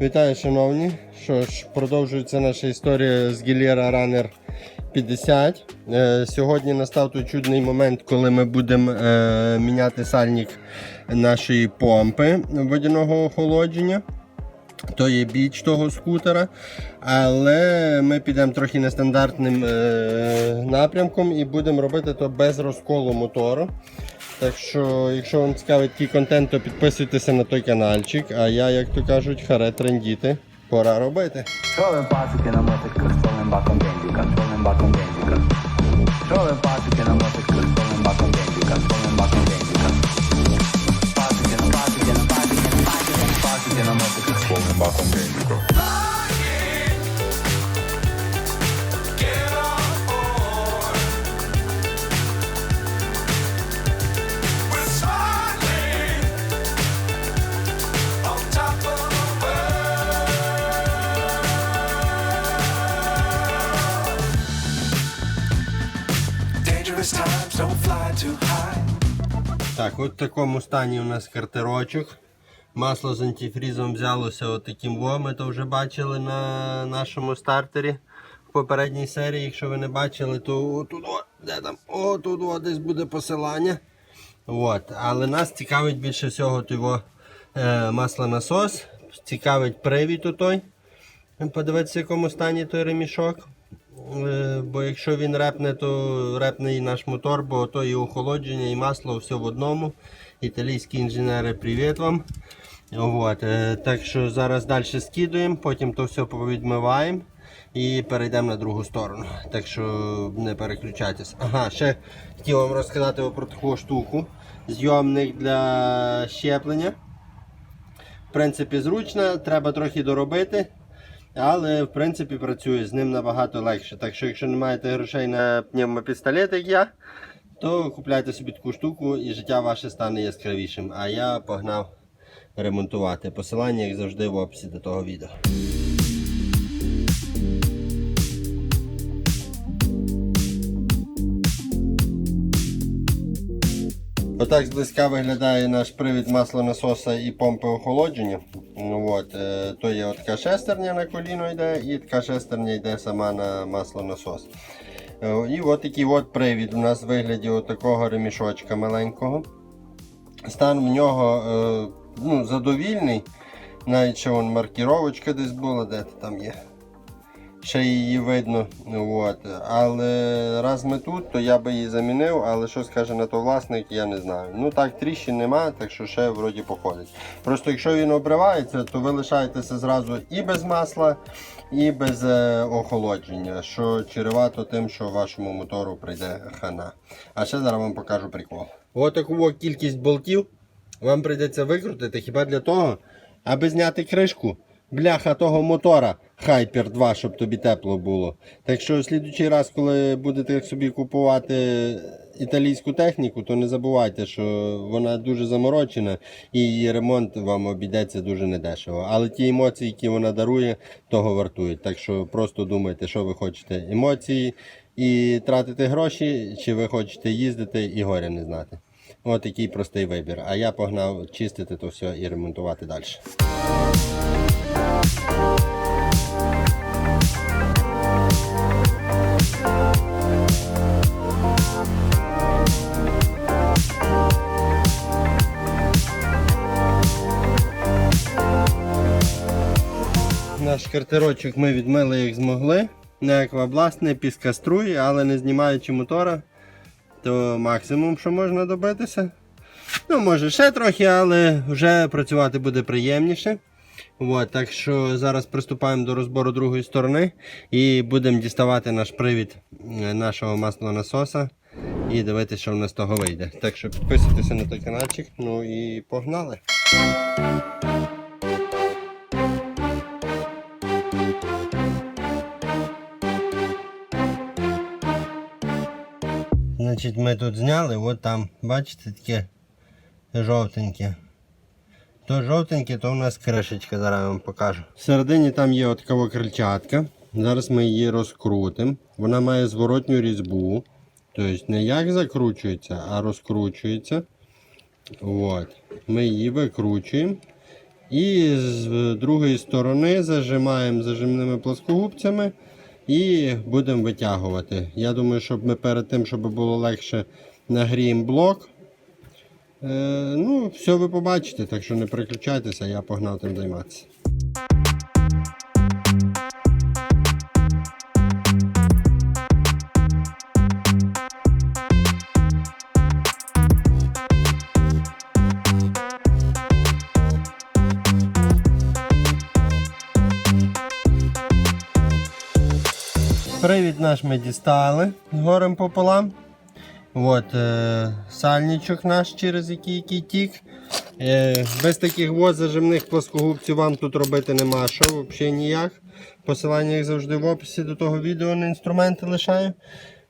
Вітаю, шановні. Що ж, продовжується наша історія з Гілєра Runner 50. Е, сьогодні настав той чудний момент, коли ми будемо е, міняти сальник нашої помпи водяного охолодження. То є біч того скутера, але ми підемо трохи нестандартним е, напрямком і будемо робити то без розколу мотору. Так що, якщо вам цікавий такий контент, то підписуйтеся на той каналчик. А я, як то кажуть, харе трендіти. Пора робити. Trove пасики на мотиках з повним баком бензика, з повним баком бензика. Трove пасики на мотиках Так, от в такому стані у нас картерочок. Масло з антифрізом взялося отаким во. Ми то вже бачили на нашому стартері в попередній серії. Якщо ви не бачили, то отут, о, де там? Отут о, десь буде посилання. От. Але нас цікавить більше всього того е, маслонасос. Цікавить привід той. Подивитися, в якому стані той ремішок. Е, Бо якщо він репне, то репне і наш мотор, бо то і охолодження, і масло все в одному. Італійські інженери, привіт вам. От, е, так що зараз далі скидуємо, потім то все повідмиваємо і перейдемо на другу сторону. Так що не переключайтесь. Ага, ще хотів вам розказати про таку штуку. Зйомник для щеплення. В принципі, зручно, треба трохи доробити. Але в принципі працює з ним набагато легше. Так що, якщо не маєте грошей на пневмопістолет, як я, то купляйте собі таку штуку і життя ваше стане яскравішим. А я погнав ремонтувати. Посилання, як завжди, в описі до того відео. Отак зблизька виглядає наш привід маслонасоса і помпи охолодження. Ну, От, е, то є така шестерня на коліно йде, і така шестерня йде сама на маслонасос. Е, І от такий от привід у нас в вигляді такого ремішочка маленького. Стан в нього е, ну, задовільний. Навіть ще маркіровочка десь була, де там є. Ще її видно. От. Але раз ми тут, то я би її замінив, але що скаже на то власник, я не знаю. Ну так, тріщин нема, так що ще вроді походить. Просто якщо він обривається, то ви лишаєтеся зразу і без масла, і без е, охолодження, що чревато тим, що вашому мотору прийде хана. А ще зараз вам покажу прикол. Ось таку кількість болтів вам прийдеться викрутити хіба для того, аби зняти кришку. Бляха того мотора Hyper 2, щоб тобі тепло було. Так що в слідуючий раз, коли будете собі купувати італійську техніку, то не забувайте, що вона дуже заморочена і її ремонт вам обійдеться дуже недешево. Але ті емоції, які вона дарує, того вартують. Так що просто думайте, що ви хочете емоції і тратити гроші, чи ви хочете їздити і горя не знати. Ось такий простий вибір. А я погнав чистити то все і ремонтувати далі. Картерочок ми відмили як змогли. Не аквабласт, не піскаструй, але не знімаючи мотора, то максимум, що можна добитися. Ну, може ще трохи, але вже працювати буде приємніше. От, так що зараз приступаємо до розбору другої сторони і будемо діставати наш привід е, нашого маслонасоса і дивитися, що в нас з того вийде. Так що підписуйтеся на той каналчик, ну і погнали! Значить, ми тут зняли, от там, бачите, таке жовтеньке. То жовтеньке, то у нас кришечка, зараз вам покажу. Всередині там є от крильчатка. Зараз ми її розкрутимо. Вона має зворотню різьбу. Тобто не як закручується, а розкручується. От. Ми її викручуємо. І з другої сторони зажимаємо зажимними плоскогубцями і будемо витягувати. Я думаю, щоб ми перед тим, щоб було легше, нагріємо блок. Е, ну, все ви побачите, так що не переключайтеся, я погнав тим займатися. Привід наш ми дістали горем пополам. От, е, сальничок наш, через який, який тік. Е, без таких от зажимних плоскогубців вам тут робити нема що, взагалі ніяк. Посилання як завжди в описі до того відео на інструменти лишаю.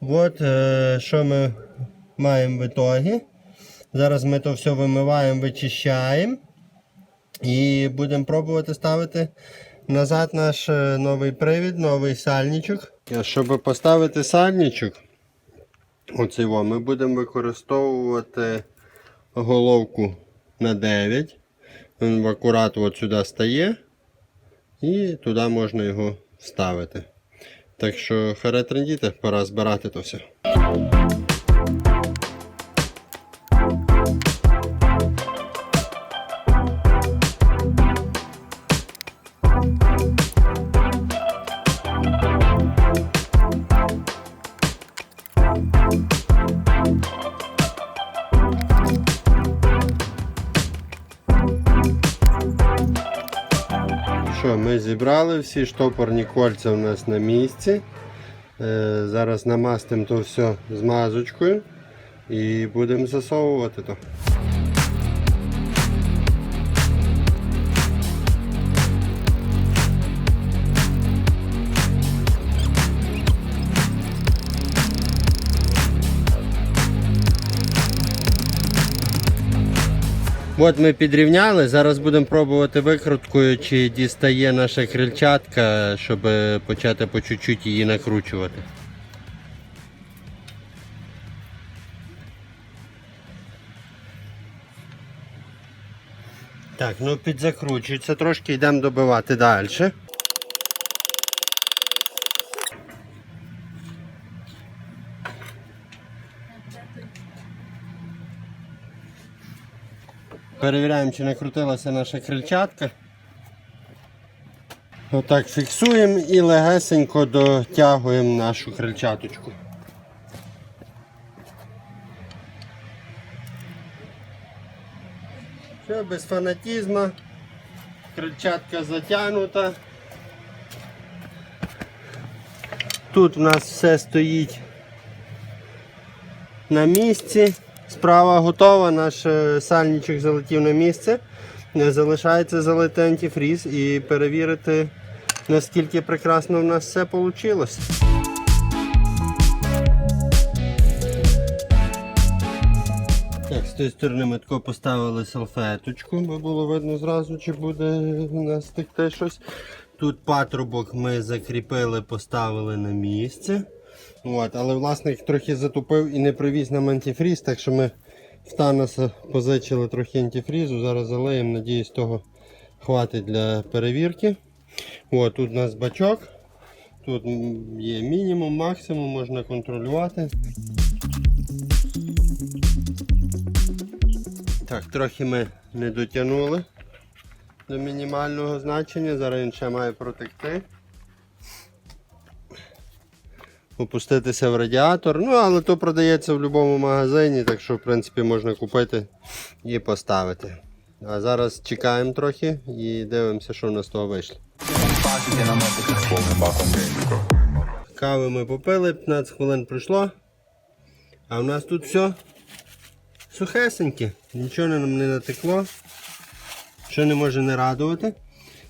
От, е, що ми маємо в ітогі. Зараз ми то все вимиваємо, вичищаємо. І будемо пробувати ставити назад наш е, новий привід, новий сальничок. Щоб поставити сальничок, оцей во, ми будемо використовувати головку на 9. Він акурат от сюди стає. І туди можна його вставити. Так що харе трендіти, пора збирати то все. Зібрали всі штопорні кольця у нас на місці. Е, зараз намастимо то все змазочкою і будемо засовувати то. От ми підрівняли, зараз будемо пробувати викруткою, чи дістає наша крильчатка, щоб почати по чуть-чуть її накручувати. Так, ну підзакручується трошки, йдемо добивати далі. Перевіряємо, чи накрутилася наша крильчатка. Отак фіксуємо і легесенько дотягуємо нашу крильчаточку. Все, без фанатізму. Крильчатка затягнута. Тут у нас все стоїть на місці. Справа готова, наш е, сальничок залетів на місце. Е, Залишається залити антифріз і перевірити, наскільки прекрасно в нас все вийшло. Так, з тієї сторони ми тако поставили салфеточку, бо було видно зразу, чи буде у нас текти щось. Тут патрубок ми закріпили, поставили на місце. От, але власник трохи затупив і не привіз нам антифріз, так що ми в Танаса позичили трохи антифрізу. Зараз залиємо, надіюсь, того хватить для перевірки. От, тут у нас бачок. Тут є мінімум, максимум, можна контролювати. Так, трохи ми не дотягнули до мінімального значення. Зараз він ще має протекти. Опуститися в радіатор. Ну, але то продається в будь-якому магазині, так що в принципі можна купити і поставити. А зараз чекаємо трохи і дивимося, що в нас з того вийшло. Кави ми попили, 15 хвилин пройшло. А в нас тут все сухесеньке, нічого нам не натекло, що не може не радувати.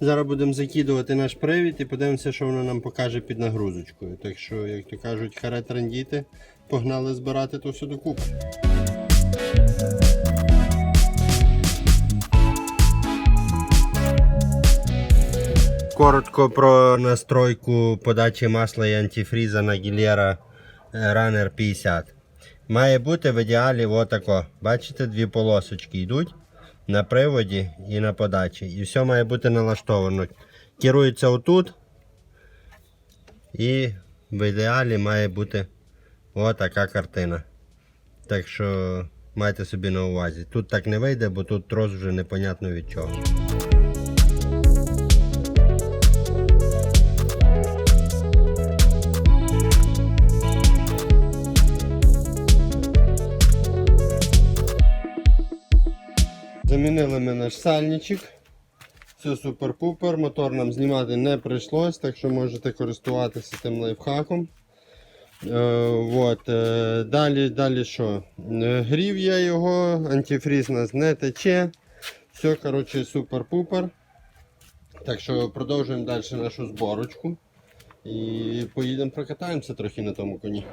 Зараз будемо закидувати наш привід і подивимося, що воно нам покаже під нагрузочкою. Так що, як то кажуть, харе трендіти, погнали збирати то все докупи. Коротко про настройку подачі масла і антифріза на Gilera Runner 50. Має бути в ідеалі отако. Бачите, дві полосочки йдуть. На приводі і на подачі. І все має бути налаштовано. Керується отут. І в ідеалі має бути отака картина. Так що майте собі на увазі. Тут так не вийде, бо тут трос вже непонятно від чого. Замінили ми наш сальничок. Все супер-пупер. Мотор нам знімати не прийшлось, так що можете користуватися тим лайфхаком. Е, от, е, далі, далі що? Е, Грів я його, антифріз нас не тече. Все, коротше, супер-пупер. Так що продовжуємо далі нашу зборочку. І поїдемо прокатаємося трохи на тому коні.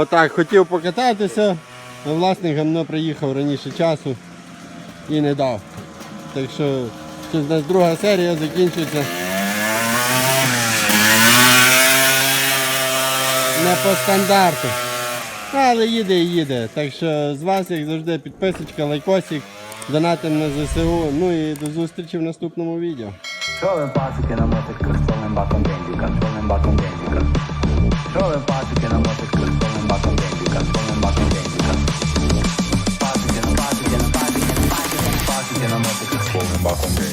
Отак, хотів покататися, а власник гамно приїхав раніше часу і не дав. Так що щось нас друга серія закінчується. Не по стандарту. Але їде і їде. Так що з вас, як завжди, підписочка, лайкосик, донатим на ЗСУ. Ну і до зустрічі в наступному відео. Ви пасики на мотик з баком бензика, з баком пасики на мотик Пасики на